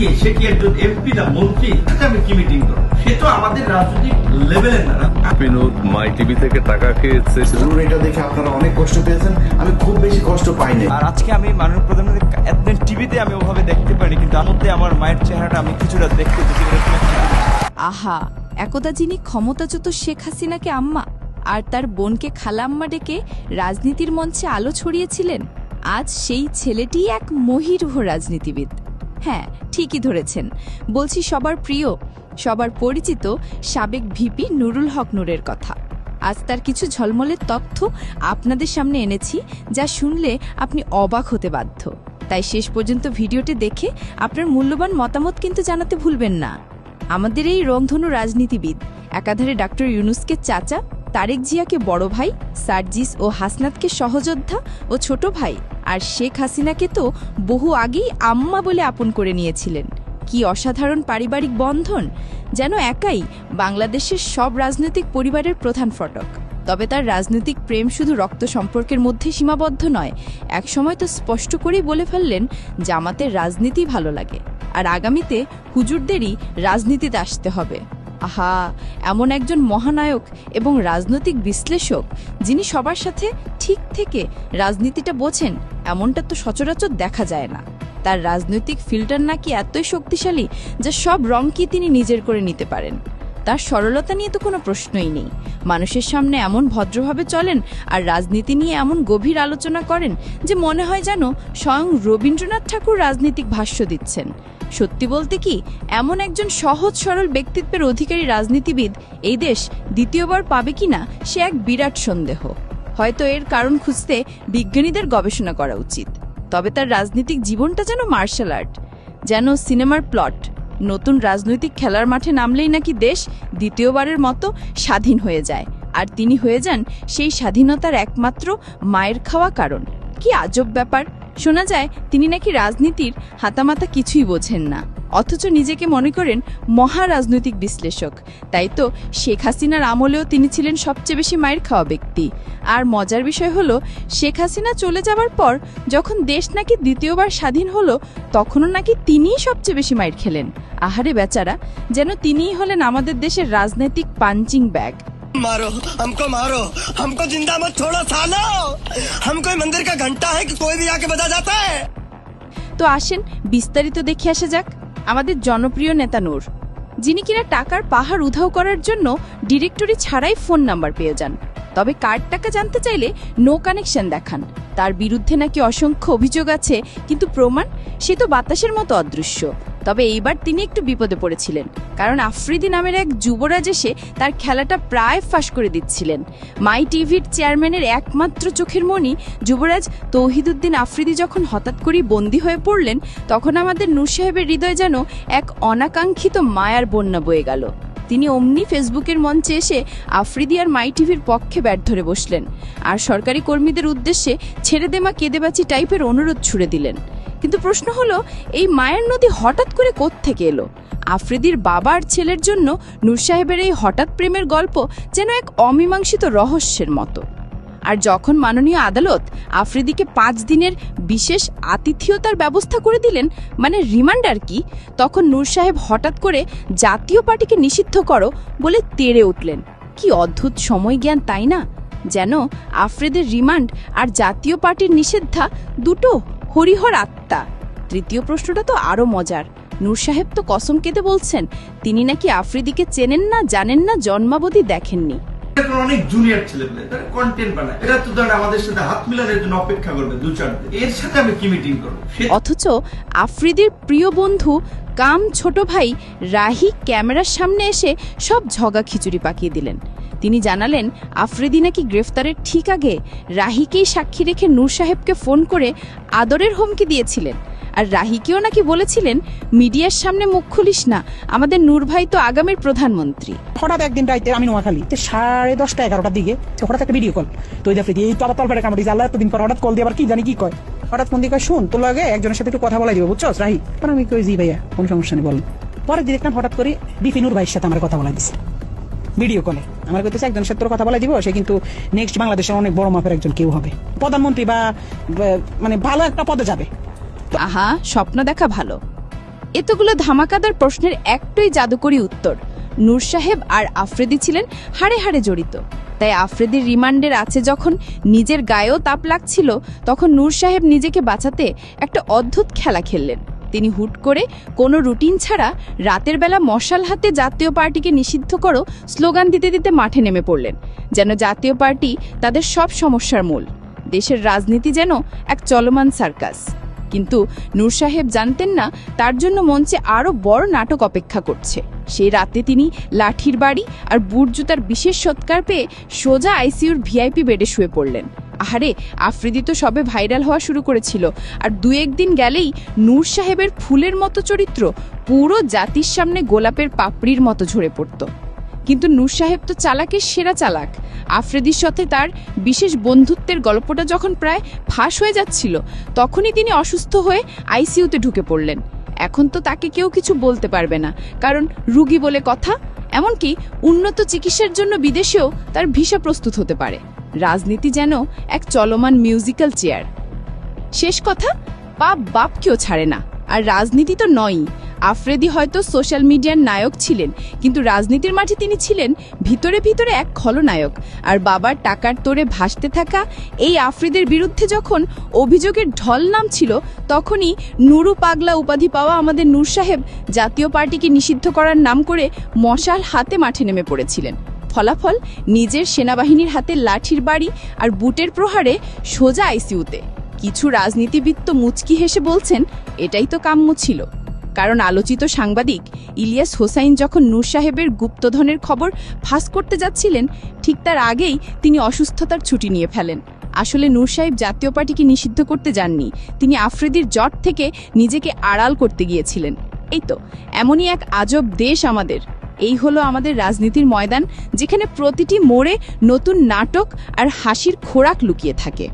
গিয়ে সে কি একজন এমপি না মন্ত্রী? তাতে আমি কি মিটিং করব? সে তো আমাদের রাজনৈতিক লেভেলের না। বিনোদ মাই টিভি থেকে টাকা খেয়েছে। এটা দেখে আপনারা অনেক কষ্ট পেয়েছেন। আমি খুব বেশি কষ্ট পাইনি। আর আজকে আমি মাননীয় প্রধানমন্ত্রী একদিন টিভিতে আমি ওভাবে দেখতে পারি কিন্তু তার মধ্যে আমার মায়ের চেহারাটা আমি কিছুটা দেখতে পেয়েছি আহা একদা যিনি ক্ষমতাচ্যুত শেখ হাসিনাকে আম্মা আর তার বোনকে খালাম্মা ডেকে রাজনীতির মঞ্চে আলো ছড়িয়েছিলেন আজ সেই ছেলেটি এক মহিরুহ রাজনীতিবিদ। হ্যাঁ ঠিকই ধরেছেন। বলছি সবার প্রিয়, সবার পরিচিত সাবেক ভিপি নুরুল হক নূরের কথা। আজ তার কিছু ঝলমলের তথ্য আপনাদের সামনে এনেছি, যা শুনলে আপনি অবাক হতে বাধ্য। তাই শেষ পর্যন্ত ভিডিওটি দেখে আপনার মূল্যবান মতামত কিন্তু জানাতে ভুলবেন না। আমাদের এই রংধনু রাজনীতিবিদ, একাধারে ডক্টর ইউনুসকে চাচা, তারেক জিয়াকে বড় ভাই, সার্জিস ও হাসনাতকে সহযোদ্ধা ও ছোট ভাই আর শেখ হাসিনাকে তো বহু আগেই আম্মা বলে আপন করে নিয়েছিলেন। কি অসাধারণ পারিবারিক বন্ধন, যেন একাই বাংলাদেশের সব রাজনৈতিক পরিবারের প্রধান ফটক। তবে তার রাজনৈতিক প্রেম শুধু রক্ত সম্পর্কের মধ্যে সীমাবদ্ধ নয়, একসময় তো স্পষ্ট করেই বলে ফেললেন জামাতের রাজনীতি ভালো লাগে। আর আগামীতে হুজুরদেরই রাজনীতিতে আসতে হবে। আহা, এমন একজন মহানায়ক এবং রাজনৈতিক বিশ্লেষক যিনি সবার সাথে ঠিক থেকে রাজনীতিটা বোঝেন, এমনটা তো সচরাচর দেখা যায় না। তার রাজনৈতিক ফিল্টার নাকি এতই শক্তিশালী যে সব রঙকে তিনি নিজের করে নিতে পারেন। তার সরলতা নিয়ে তো কোনো প্রশ্নই নেই। মানুষের সামনে এমন ভদ্রভাবে চলেন আর রাজনীতি নিয়ে এমন গভীর আলোচনা করেন যে মনে হয় যেন স্বয়ং রবীন্দ্রনাথ ঠাকুর রাজনীতিক ভাষ্য দিচ্ছেন। সত্যি বলতে কি, এমন একজন সহজ সরল ব্যক্তিত্বের অধিকারী রাজনীতিবিদ এই দেশ দ্বিতীয়বার পাবে কিনা সে এক বিরাট সন্দেহ। হয়তো এর কারণ খুঁজতে বিজ্ঞানীদের গবেষণা করা উচিত। তবে তার রাজনৈতিক জীবনটা যেন মার্শাল আর্ট, যেন সিনেমার প্লট নতুন রাজনৈতিক খেলার মাঠে নামলেই নাকি দেশ দ্বিতীয়বারের মতো স্বাধীন হয়ে যায়। আর তিনি হয়ে যান সেই স্বাধীনতার একমাত্র মায়ের খাওয়া কারণ। কি আজব ব্যাপার! শোনা যায়, তিনি নাকি রাজনীতির হাতামাতা কিছুই বোঝেন না। অথচ নিজেকে মনে করেন মহা রাজনৈতিক বিশ্লেষক। তাই তো শেখ হাসিনার আমলেও তিনি ছিলেন সবচেয়ে বেশি মায়ের খাওয়া ব্যক্তি। আর মজার বিষয় হলো, শেখ হাসিনা চলে যাওয়ার পর যখন দেশ নাকি দ্বিতীয়বার স্বাধীন হলো, তখনও নাকি তিনিই সবচেয়ে বেশি মায়ের খেলেন। আহারে বেচারা, যেন তিনিই হলেন আমাদের দেশের রাজনৈতিক পাঞ্চিং ব্যাগ मारो हमको मारो हमको जिंदा मत छोड़ो सालो हम कोई मंदिर का घंटा है कि कोई भी आके बजा जाता है তো আসেন বিস্তারিত দেখে আসা যাক আমাদের জনপ্রিয় নেতা নূর যিনি কিনা টাকার পাহাড় উধাও করার জন্য ডিরেক্টরি ছাড়াই ফোন নাম্বার পেয়ে যান তবে কার টাকা জানতে চাইলে নো কানেকশন দেখান তার বিরুদ্ধে নাকি অসংখ্য অভিযোগ আছে কিন্তু প্রমাণ সে তো বাতাসের মতো অদৃশ্য তবে এইবার তিনি একটু বিপদে পড়েছিলেন, কারণ আফ্রিদি নামের এক যুবরাজ এসে তার খেলাটা প্রায় ফাঁস করে দিচ্ছিলেন। মাই টিভির চেয়ারম্যানের একমাত্র চোখের মনি যুবরাজ তৌহিদুদ্দিন আফ্রিদি যখন হঠাৎ করেই বন্দী হয়ে পড়লেন, তখন আমাদের নূর সাহেবের হৃদয় যেন এক অনাকাঙ্ক্ষিত মায়ার বন্যা বয়ে গেল। তিনি অমনি ফেসবুকের মঞ্চে এসে আফ্রিদি আর মাই টিভির পক্ষে ব্যাট ধরে বসলেন। আর সরকারি কর্মীদের উদ্দেশ্যে ছেড়ে দেমা কেঁদেবাচি টাইপের অনুরোধ ছুড়ে দিলেন। কিন্তু প্রশ্ন হলো, এই মায়ের নদী হঠাৎ করে থেকে এলো? আফ্রিদির বাবা আর ছেলের জন্য নূর সাহেবের এই হঠাৎ প্রেমের গল্প যেন এক অমীমাংসিত রহস্যের মতো। আর যখন মাননীয় আদালত আফ্রিদিকে পাঁচ দিনের বিশেষ আতিথিয়তার ব্যবস্থা করে দিলেন মানে রিমান্ড আর কি, তখন নূর সাহেব হঠাৎ করে জাতীয় পার্টিকে নিষিদ্ধ করো বলে তেড়ে উঠলেন। কি অদ্ভুত সময় জ্ঞান, তাই না? যেন আফ্রিদের রিমান্ড আর জাতীয় পার্টির নিষেধা দুটো হরিহর আত্মা। তৃতীয় প্রশ্নটা তো আরও মজার। নূর সাহেব তো কসম কেটে বলছেন তিনি নাকি আফ্রিদিকে চেনেন না জানেন না জন্মাবধি দেখেননি। অনেক জুনিয়র তারা কন্টেন্ট বানায়। এরা তো ধরেন আমাদের সাথে হাত মিলানোর জন্য অপেক্ষা করবে দু চার দিন। এর সাথে আমি কি মিটিং করব? অথচ আফ্রিদির প্রিয় বন্ধু কাম ছোট ভাই রাহি ক্যামেরার সামনে এসে সব ঝগা খিচুড়ি পাকিয়ে দিলেন। তিনি জানালেন, আফ্রিদি নাকি গ্রেফতারের ঠিক আগে রাহিকেই সাক্ষী রেখে নূর সাহেবকে ফোন করে আদরের হুমকি দিয়েছিলেন। আর রাহিকেও নাকি বলেছিলেন, মিডিয়ার সামনে মুখ খুলিস না, আমাদের নূর ভাই তো আগামীর প্রধানমন্ত্রী। হঠাৎ একদিন রাইতে আমি নোয়াখালী, তো সাড়ে দশটা এগারোটার দিকে হঠাৎ একটা ভিডিও কল তো ওই এই তো আবার কামড়ি আল্লাহ এতদিন পর হঠাৎ কল দিয়ে আবার কি জানি কি কয়। হঠাৎ ফোন দিয়ে কয়, শুন, তোর লাগে একজনের সাথে একটু কথা বলাই দিব বুঝছ রাহি? আমি কই, জি ভাইয়া, কোনো সমস্যা নেই বলেন পরে দেখলাম হঠাৎ করে বিপিনুর ভাইয়ের সাথে আমার কথা বলাই দিছে। ভিডিও কলে। আমার কইতেছে একজন সাথে তোর কথা বলাই দিব, সে কিন্তু নেক্সট বাংলাদেশের অনেক বড় মাপের একজন কেউ হবে। প্রধানমন্ত্রী বা মানে ভালো একটা পদে যাবে। আহা, স্বপ্ন দেখা ভালো। এতগুলো ধামাকাদার প্রশ্নের একটাই জাদুকরী উত্তর। নূর সাহেব আর আফ্রেদি ছিলেন হাড়ে হাড়ে জড়িত। তাই আফ্রেদির রিমান্ডের আছে যখন নিজের গায়েও তাপ লাগছিল, তখন নূর সাহেব নিজেকে বাঁচাতে একটা অদ্ভুত খেলা খেললেন। তিনি হুট করে কোনো রুটিন ছাড়া রাতের বেলা মশাল হাতে জাতীয় পার্টিকে নিষিদ্ধ করো স্লোগান দিতে দিতে মাঠে নেমে পড়লেন। যেন জাতীয় পার্টি তাদের সব সমস্যার মূল। দেশের রাজনীতি যেন এক চলমান সার্কাস। কিন্তু নূর সাহেব জানতেন না তার জন্য মঞ্চে আরও বড় নাটক অপেক্ষা করছে। সেই রাতে তিনি লাঠির বাড়ি আর বুট জুতার বিশেষ সৎকার পেয়ে সোজা আইসিউর ভিআইপি বেডে শুয়ে পড়লেন। আহারে, আফ্রিদি তো সবে ভাইরাল হওয়া শুরু করেছিল। আর দু একদিন গেলেই নূর সাহেবের ফুলের মতো চরিত্র পুরো জাতির সামনে গোলাপের পাপড়ির মতো ঝরে পড়তো। কিন্তু নূর সাহেব তো চালাকের সেরা চালাক। আফ্রেদির সাথে তার বিশেষ বন্ধুত্বের গল্পটা যখন প্রায় ফাঁস হয়ে যাচ্ছিল, তখনই তিনি অসুস্থ হয়ে আইসিইউতে ঢুকে পড়লেন। এখন তো তাকে কেউ কিছু বলতে পারবে না, কারণ রুগী বলে কথা, এমনকি উন্নত চিকিৎসার জন্য বিদেশেও তার ভিসা প্রস্তুত হতে পারে। রাজনীতি যেন এক চলমান মিউজিক্যাল চেয়ার শেষ কথা বাপ বাপকেও ছাড়ে না। আর রাজনীতি তো নয়ই। আফ্রেদি হয়তো সোশ্যাল মিডিয়ার নায়ক ছিলেন, কিন্তু রাজনীতির মাঠে তিনি ছিলেন ভিতরে ভিতরে এক খলনায়ক। আর বাবার টাকার তোরে ভাসতে থাকা এই আফ্রিদের বিরুদ্ধে যখন অভিযোগের ঢল নামছিল, তখনই নুরু পাগলা উপাধি পাওয়া আমাদের নূর সাহেব জাতীয় পার্টিকে নিষিদ্ধ করার নাম করে মশাল হাতে মাঠে নেমে পড়েছিলেন। ফলাফল নিজের সেনাবাহিনীর হাতে লাঠির বাড়ি আর বুটের প্রহারে সোজা আইসিউতে। কিছু রাজনীতিবিদ তো মুচকি হেসে বলছেন, এটাই তো কাম্য ছিল। কারণ আলোচিত সাংবাদিক ইলিয়াস হোসাইন যখন নূর সাহেবের গুপ্তধনের খবর ফাঁস করতে যাচ্ছিলেন, ঠিক তার আগেই তিনি অসুস্থতার ছুটি নিয়ে ফেলেন। আসলে নূর সাহেব জাতীয় পার্টিকে নিষিদ্ধ করতে যাননি, তিনি আফ্রিদির জট থেকে নিজেকে আড়াল করতে গিয়েছিলেন। এই তো, এমনই এক আজব দেশ আমাদের। এই হলো আমাদের রাজনীতির ময়দান, যেখানে প্রতিটি মোড়ে নতুন নাটক আর হাসির খোরাক লুকিয়ে থাকে।